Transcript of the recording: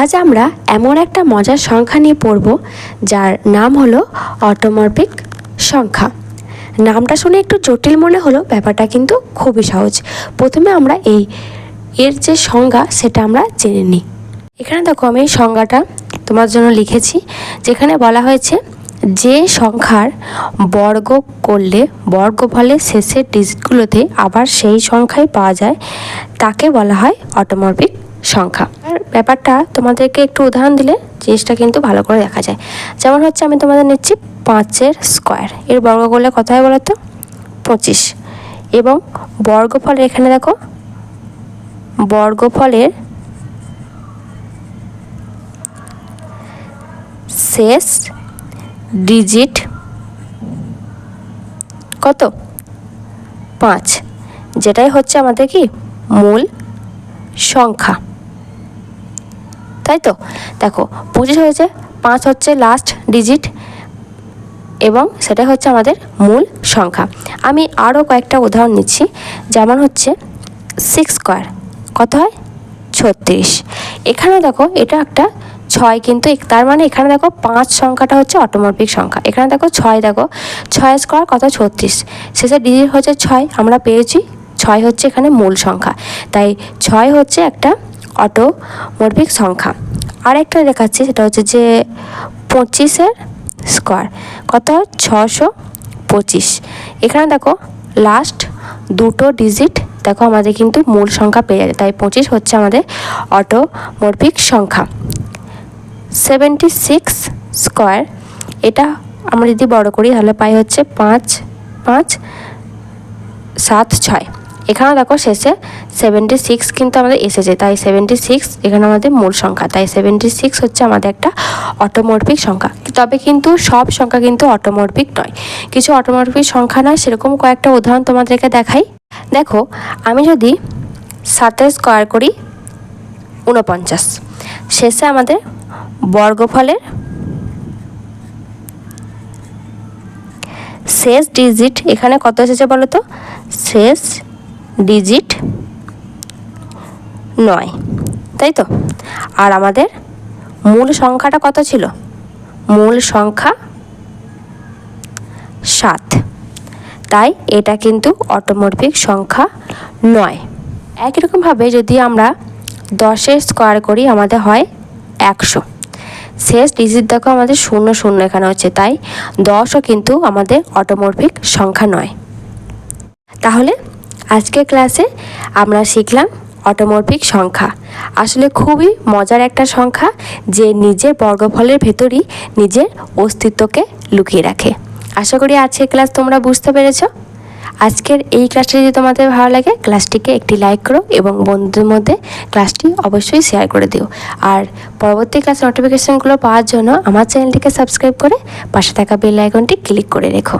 আজ আমরা এমন একটা মজার সংখ্যা নিয়ে পড়ব, যার নাম হলো অটোমরপিক সংখ্যা। নামটা শুনে একটু জটিল মনে হলো, ব্যাপারটা কিন্তু খুবই সহজ। প্রথমে আমরা এই এর যে সংজ্ঞা, সেটা আমরা জেনে নিই। এখানে দেখো আমি এই সংজ্ঞাটা তোমার জন্য লিখেছি, যেখানে বলা হয়েছে, যে সংখ্যার বর্গ করলে বর্গফলের শেষের ডিজিটগুলোতে আবার সেই সংখ্যাই পাওয়া যায়, তাকে বলা হয় অটোমরপিক সংখ্যা। আর ব্যাপারটা তোমাদেরকে একটু উদাহরণ দিলে জিনিসটা কিন্তু ভালো করে দেখা যায়। যেমন হচ্ছে আমি তোমাদের নিচ্ছি পাঁচের স্কোয়ার এর বর্গ করলে কত হয় বলো তো পঁচিশ। এবং বর্গফলের এখানে দেখো, বর্গফলের শেষ ডিজিট কত? পাঁচ। যেটাই হচ্ছে আমাদের কি? মূল সংখ্যা। তাই তো দেখো, পঁচিশ হয়েছে, পাঁচ হচ্ছে লাস্ট ডিজিট এবং সেটা হচ্ছে আমাদের মূল সংখ্যা। আমি আরও কয়েকটা উদাহরণ নিচ্ছি, যেমন হচ্ছে সিক্স স্কোয়ার কত হয়? ছত্রিশ। এখানে দেখো, এটা একটা ছয়, কিন্তু তার মানে এখানে দেখো পাঁচ সংখ্যাটা হচ্ছে অটোমরপিক সংখ্যা। এখানে দেখো ছয় দেখো, ছয় স্কোয়ার কত? ছত্রিশ। শেষে ডিজিট হচ্ছে ছয়, আমরা পেয়েছি, ছয় হচ্ছে এখানে মূল সংখ্যা। তাই ছয় হচ্ছে একটা অটোমরপিক সংখ্যা। আর একটা দেখাচ্ছি, সেটা হচ্ছে যে পঁচিশের স্কোয়ার কত? ছশো পঁচিশ। এখানে দেখো লাস্ট দুটো ডিজিট দেখো আমাদের কিন্তু মূল সংখ্যা পেয়ে যাবে তাই পঁচিশ হচ্ছে আমাদের অটোমরপিক সংখ্যা। সেভেন্টি সিক্স স্কোয়ার এটা আমরা যদি বড় করি, তাহলে পাই হচ্ছে পাঁচ পাঁচ, সাত, ছয়। এখানে দেখো শেষে সেভেন্টি সিক্স কিন্তু আমাদের এসেছে, তাই সেভেন্টি সিক্স এখানে আমাদের মূল সংখ্যা, তাই সেভেন্টি সিক্স হচ্ছে আমাদের একটা অটোমরপিক সংখ্যা। তবে কিন্তু সব সংখ্যা কিন্তু অটোমরপিক নয়। কিছু অটোমরপিক সংখ্যা নয় সেরকম কয়েকটা উদাহরণ তোমাদেরকে দেখাই। দেখো, আমি যদি সাতের স্কোয়ার করি উনপঞ্চাশ শেষে আমাদের বর্গফলের শেষ ডিজিট এখানে কত এসেছে বলো তো শেষ ডিজিট নয়, তাই তো? আর আমাদের মূল সংখ্যাটা কত ছিল? মূল সংখ্যা সাত। তাই এটা কিন্তু অটোমরপিক সংখ্যা নয়। একই রকমভাবে যদি আমরা দশের স্কোয়ার করি, আমাদের হয় একশো। শেষ ডিজিট দেখো আমাদের শূন্য শূন্য এখানে হচ্ছে, তাই দশও কিন্তু আমাদের অটোমরপিক সংখ্যা নয়। তাহলে আজকের ক্লাসে আমরা শিখলাম অটোমরপিক সংখ্যা। আসলে খুবই মজার একটা সংখ্যা যে নিজের বর্গফলের ভেতরই নিজের অস্তিত্বকে লুকিয়ে রাখে। আশা করি আজকের ক্লাস তোমরা বুঝতে পেরেছ। আজকের এই ক্লাসটি যদি তোমাদের ভালো লাগে, ক্লাসটিকে একটি লাইক করো এবং বন্ধুদের মধ্যে ক্লাসটি অবশ্যই শেয়ার করে দিও। আর পরবর্তী ক্লাস নোটিফিকেশনগুলো পাওয়ার জন্য আমার চ্যানেলটিকে সাবস্ক্রাইব করে পাশে থাকা বেল আইকনটি ক্লিক করে রেখো।